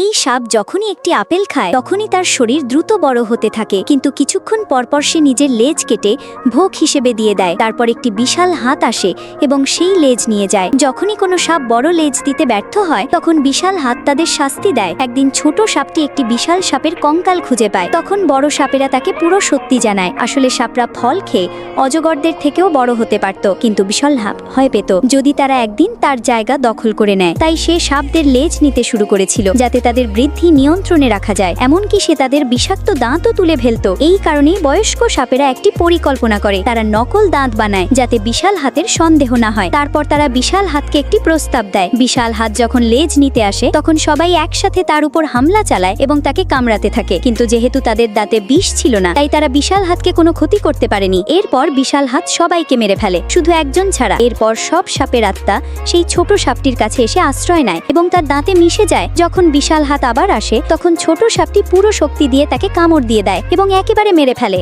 এই সাপ যখনই একটি আপেল খায়, তখনই তার শরীর দ্রুত বড় হতে থাকে। কিন্তু কিছুক্ষণ পরপর সে নিজের লেজ কেটে ভোগ হিসেবে দিয়ে দেয়। তারপর একটি বিশাল হাত আসে এবং সেই লেজ নিয়ে যায়। যখনই কোনো সাপ বড় লেজ দিতে ব্যর্থ হয়, তখন বিশাল হাত তাদের শাস্তি দেয়। একদিন ছোট সাপটি একটি বিশাল সাপের কঙ্কাল খুঁজে পায়। তখন বড় সাপেরা তাকে পুরো সত্যি জানায়। আসলে সাপরা ফল খেয়ে অজগরদের থেকেও বড় হতে পারত, কিন্তু বিশাল হাপ ভয় পেত। যদি তারা একদিন তার জায়গা দখল করে নেয়, তাই সে সাপদের লেজ নিতে শুরু করেছিল, যাতে তাদের বৃদ্ধি নিয়ন্ত্রণে রাখা যায়। এমনকি সে তাদের বিষাক্ত দাঁতও তুলে ফেলতো। এই কারণেই বয়স্ক সাপেরা একটি পরিকল্পনা করে। তারা নকল দাঁত বানায়, যাতে বিশাল হাতের সন্দেহ না হয়। তারপর তারা বিশাল হাতকে একটি প্রস্তাব দেয়। বিশাল হাত যখন লেজ নিতে আসে, তখন সবাই একসাথে তার উপর হামলা চালায় এবং তাকে কামড়াতে থাকে। কিন্তু যেহেতু তাদের দাঁতে বিষ ছিল না, তাই তারা বিশাল হাতকে কোনো ক্ষতি করতে পারেনি। এরপর বিশাল হাত সবাইকে মেরে ফেলে। শুধু একজন ছাড়া। এরপর সব সাপের আত্মা সেই ছোট সাপটির কাছে এসে আশ্রয় নেয় এবং তার দাঁতে মিশে যায়। যখন বিশাল হাত আবার আসে, তখন ছোট সাপটি পুরো শক্তি দিয়ে তাকে কামড় দিয়ে দেয় এবং একেবারে মেরে ফেলে।